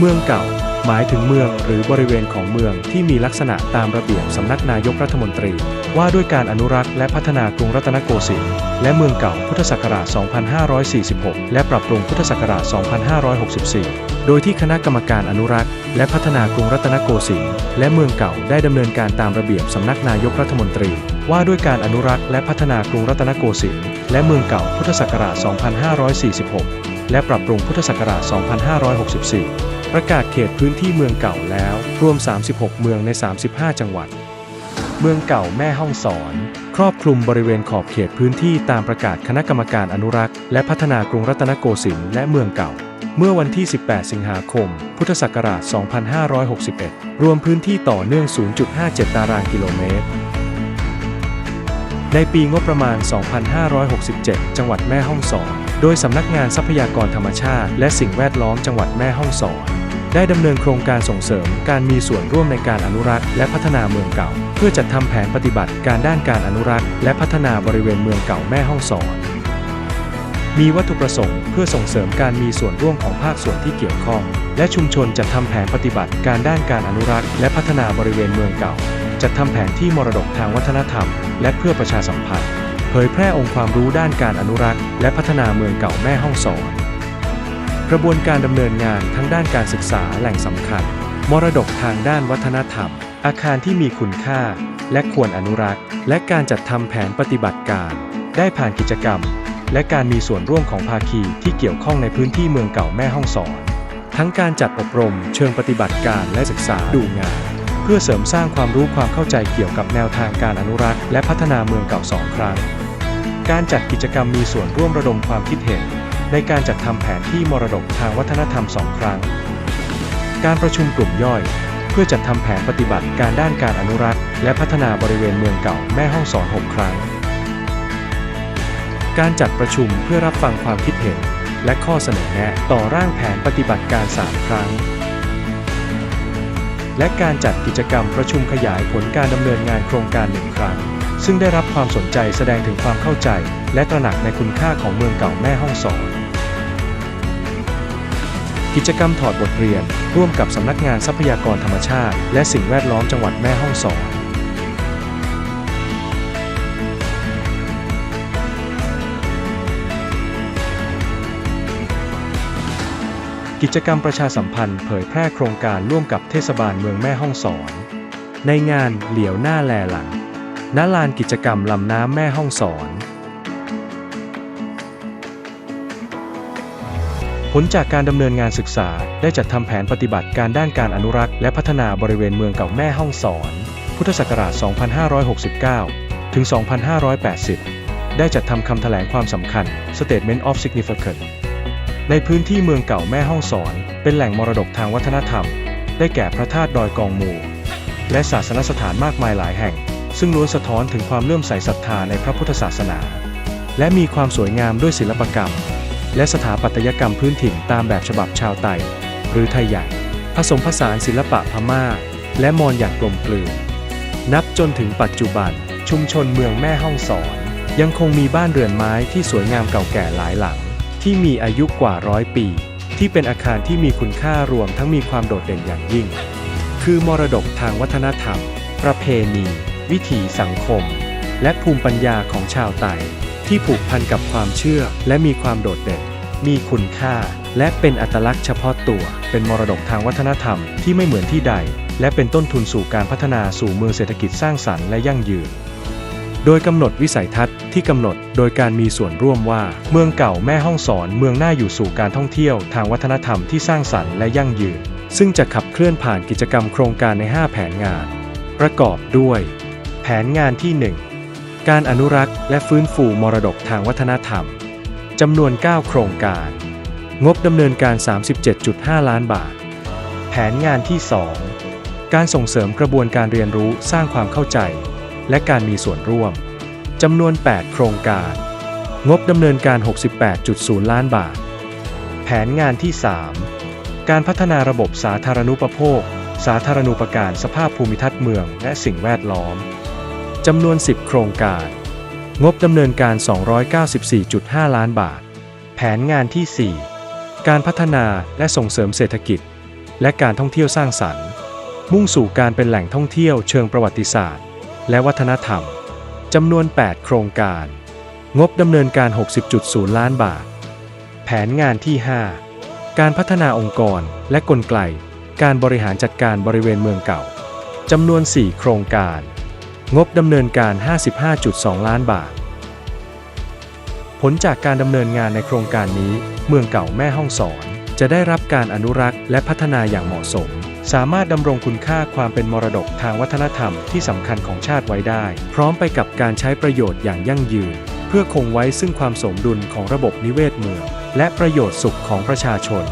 เมืองเก่า หมายถึงเมืองหรือบริเวณของเมืองที่มีลักษณะตามระเบียบสำนักนายกรัฐมนตรี ว่าด้วยการอนุรักษ์และพัฒนากรุงรัตนโกสินทร์และเมืองเก่าพุทธศักราช 2546 และปรับปรุงพุทธศักราช 2564 โดยที่คณะกรรมการอนุรักษ์ และพัฒนากรุงรัตนโกสินทร์และเมืองเก่าได้ดำเนินการตามระเบียบสำนักนายกรัฐมนตรี ว่าด้วยการอนุรักษ์และพัฒนากรุงรัตนโกสินทร์และเมืองเก่าพุทธศักราช 2546 และปรับปรุงพุทธศักราช 2564 ประกาศเขตพื้นที่เมืองเก่าแล้ว รวม 36 เมืองใน 35 จังหวัด เมืองเก่าแม่ห้องสอน ครอบคลุมบริเวณขอบเขตพื้นที่ตามประกาศคณะกรรมการอนุรักษ์ และพัฒนากรุงรัตนโกสินทร์และเมืองเก่า เมื่อวันที่ 18 สิงหาคม พุทธศักราช 2561 รวมพื้นที่ต่อเนื่อง 0.57 ตารางกิโลเมตร ในปีงบประมาณ 2567 จังหวัดแม่ฮ่องสอนโดยสำนักงานทรัพยากรธรรมชาติ และสิ่งแวดล้อมจังหวัดแม่ฮ่องสอน ได้ดำเนินโครงการส่งเสริมการมีส่วนร่วมในการอนุรักษ์และพัฒนาเมืองเก่า เพื่อจัดทำแผนปฏิบัติการด้านการอนุรักษ์และพัฒนาบริเวณเมืองเก่าแม่ฮ่องสอน มีวัตถุประสงค์เพื่อส่งเสริมการมีส่วนร่วมของภาคส่วนที่เกี่ยวข้อง และชุมชนจัดทำแผนปฏิบัติการด้านการอนุรักษ์และพัฒนาบริเวณเมืองเก่า จัดทำแผนที่มรดกทางวัฒนธรรม และเพื่อประชาสัมพันธ์ เผยแพร่องค์ความรู้ด้านการอนุรักษ์ และพัฒนาเมืองเก่าแม่ฮ่องสอน กระบวนการดำเนินงานทั้งด้านการศึกษาแหล่งสำคัญ มรดกทางด้านวัฒนธรรม อาคารที่มีคุณค่า และควรอนุรักษ์ และการจัดทำแผนปฏิบัติการ ได้ผ่านกิจกรรม และการมีส่วนร่วมของภาคีที่เกี่ยวข้องในพื้นที่เมืองเก่าแม่ฮ่องสอน ทั้งการจัดอบรม เชิงปฏิบัติการและศึกษาดูงาน เพื่อเสริมสร้างความรู้ความเข้าใจเกี่ยวกับแนวทางการอนุรักษ์ และพัฒนาเมืองเก่าสองครั้ง การจัดกิจกรรมมีส่วนร่วมระดมความคิดเห็น ในการจัดทำแผนที่มรดกทางวัฒนธรรมสองครั้ง การประชุมกลุ่มย่อย เพื่อจัดทำแผนปฏิบัติการด้านการอนุรักษ์ และพัฒนาบริเวณเมืองเก่าแม่ห้องสอน 6 ครั้ง การจัดประชุมเพื่อรับฟังความคิดเห็น และข้อเสนอแนะต่อร่างแผนปฏิบัติการ 3 ครั้ง และการจัดกิจกรรมประชุมขยายผลการดำเนินงานโครงการหนึ่งครั้ง ซึ่งได้รับความสนใจแสดงถึงความเข้าใจ และตระหนักในคุณค่าของเมืองเก่าแม่ห้องสอน กิจกรรมถอดบทเรียน ร่วมกับสำนักงานทรัพยากรธรรมชาติ และสิ่งแวดล้อมจังหวัดแม่ฮ่องสอนกิจกรรมประชาสัมพันธ์เผยแพร่โครงการร่วมกับเทศบาลเมืองแม่ฮ่องสอน ในงานเหลียวหน้าแลหลัง ณลานกิจกรรมลำน้ำแม่ฮ่องสอน ผลจากการดำเนินงานศึกษาได้จัดทำแผนปฏิบัติการด้านการอนุรักษ์ และพัฒนาบริเวณเมืองเก่าแม่ฮ่องสอน พุทธศักราช 2569 ถึง 2580 ได้จัดทำคำแถลงความสำคัญ Statement of Significance ในพื้นที่เมืองเก่าแม่ฮ่องสอน เป็นแหล่งมรดกทางวัฒนธรรม ได้แก่พระธาตุดอยกองมู และศาสนสถานมากมายหลายแห่ง ซึ่งล้วนสะท้อนถึงความเลื่อมใสศรัทธาในพระพุทธศาสนา และมีความสวยงามด้วยศิลปกรรม และสถาปัตยกรรมพื้นถิ่นตามแบบฉบับชาวไตหรือไทยใหญ่ ผสมผสานศิลปะพม่า และมอญอย่างกลมกลืน นับจนถึงปัจจุบัน ชุมชนเมืองแม่ฮ่องสอน ยังคงมีบ้านเรือนไม้ที่สวยงามเก่าแก่หลายหลัง ที่มีอายุกว่าร้อยปี ที่เป็นอาคารที่มีคุณค่ารวมทั้งมีความโดดเด่นอย่างยิ่ง คือมรดกทางวัฒนธรรม ประเพณี วิถีสังคม และภูมิปัญญาของชาวไต่ที่ผูกพันกับความเชื่อและมีความโดดเด่น มีคุณค่า และเป็นอัตลักษณ์เฉพาะตัว เป็นมรดกทางวัฒนธรรมที่ไม่เหมือนที่ใด และเป็นต้นทุนสู่การพัฒนาสู่เมืองเศรษฐกิจสร้างสรรค์และยั่งยืน โดยกำหนดวิสัยทัศน์ที่กำหนดโดยการมีส่วนร่วมว่า เมืองเก่าแม่ห้องสอนเมืองหน่าอยู่สู่การท่องเที่ยวทางวัฒนธรรมที่สร้างสรรค์และยั่งยืน ซึ่งจะขับเคลื่อนผ่านกิจกรรมโครงการใน 5 แผนงาน ประกอบด้วย แผนงานที่ 1 การอนุรักษ์และฟื้นฟูมรดกทางวัฒนธรรม จำนวน 9 โครงการ งบดำเนินการ 37.5 ล้านบาท แผนงานที่ 2 การส่งเสริมกระบวนการเรียนรู้สร้างความเข้าใจ และการมีส่วนร่วม จำนวน 8 โครงการ งบดำเนินการ 68.0 ล้านบาท แผนงานที่ 3 การพัฒนาระบบสาธารณูปโภค สาธารณูปการสภาพภูมิทัศน์เมือง และสิ่งแวดล้อม จำนวน 10 โครงการ งบดำเนินการ 294.5 ล้านบาท แผนงานที่ 4 การพัฒนาและส่งเสริมเศรษฐกิจ และการท่องเที่ยวสร้างสรรค์ มุ่งสู่การเป็นแหล่งท่องเที่ยวเชิงประวัติศาสตร์ และวัฒนธรรม จำนวน 8 โครงการ งบดำเนินการ 60.0 ล้านบาท แผนงานที่ 5 การพัฒนาองค์กรและกลไก การบริหารจัดการบริเวณเมืองเก่าจำนวน 4 โครงการ งบดำเนินการ 55.2 ล้านบาท ผลจากการดำเนินงานในโครงการนี้ เมืองเก่าแม่ห้องสอน จะได้รับการอนุรักษ์และพัฒนาอย่างเหมาะสม สามารถดำรงคุณค่าความเป็นมรดกทางวัฒนธรรมที่สำคัญของชาติไว้ได้ พร้อมไปกับการใช้ประโยชน์อย่างยั่งยืน เพื่อคงไว้ซึ่งความสมดุลของระบบนิเวศเมือง และประโยชน์สุขของประชาชน